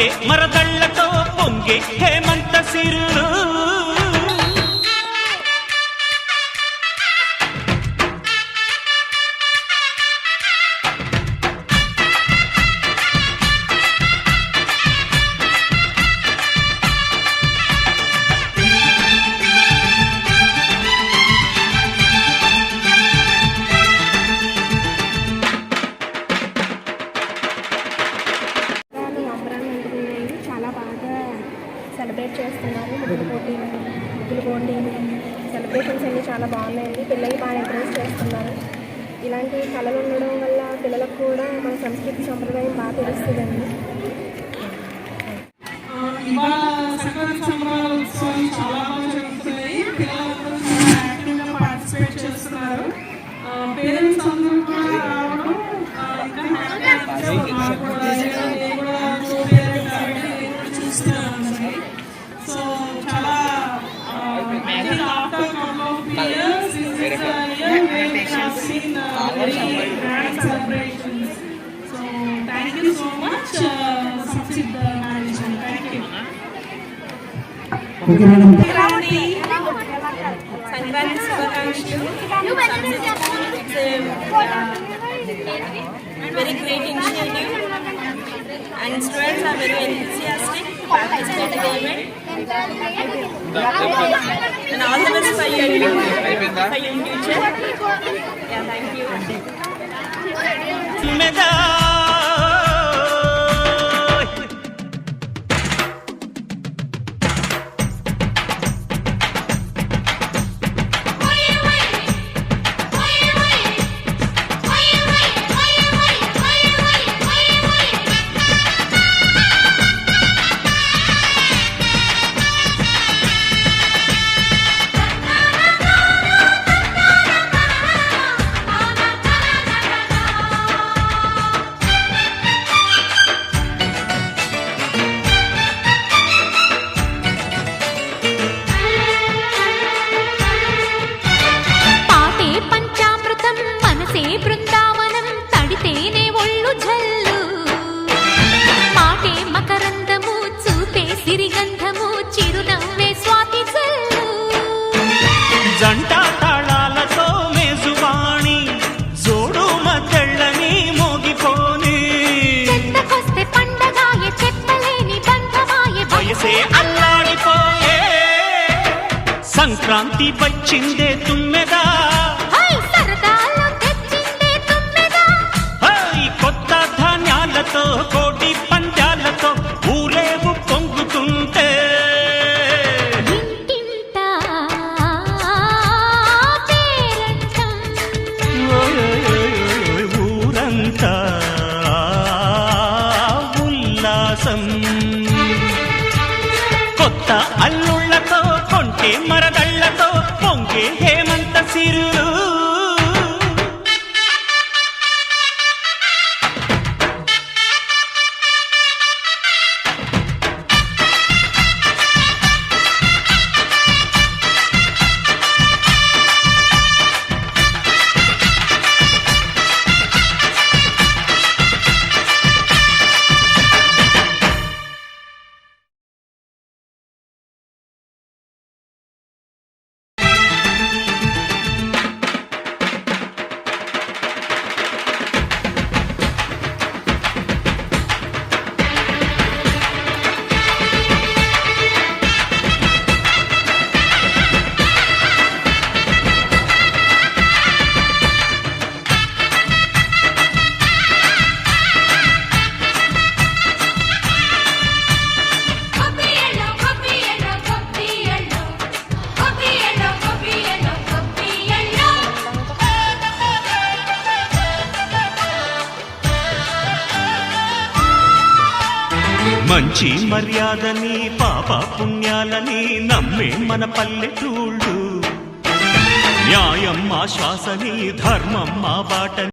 కొంటే మరదళ్ళతో పొంగే హేమంత సిరులు. ముగ్గులు పోటీలు సెలబ్రేషన్స్ అన్నీ చాలా బాగున్నాయండి. పిల్లలు బాగా ఎంకరేజ్ చేస్తున్నారు. ఇలాంటి కళలు ఉండడం వల్ల పిల్లలకు కూడా మన సంస్కృతి సంప్రదాయం బాగా తెలుస్తుందండి. ఇవాళ సంక్రాంతి సంబరాల చాలా బాగా జరుగుతున్నాయి. పిల్లలందరూ చాలా యాక్టివ్గా పార్టిసిపేట్ చేస్తున్నారు. పేరెంట్స్ అందరూ కూడా రావడం ఇంకా హ్యాపీగా year where we have seen very grand celebrations so thank you so much succeed management thank you Sankranti Sankranti శుభాకాంక్షలు very great initiative and students are very enthusiastic Participate in the event and all the best for your for your future yeah thank you Sankranti వచ్చిందే తుమ్మెదా. కొత్త ధాన్యాలతో కోటి పంజాలతో ఊరేగు పొంగుతుంటే. ఊరంతా ఉల్లాసం. హేమంత సిరులు మంచి మర్యాదని పాప పుణ్యాలని నమ్మే మన పల్లెటూళ్ళు. న్యాయం మా శ్వాసని ధర్మం మా బాటని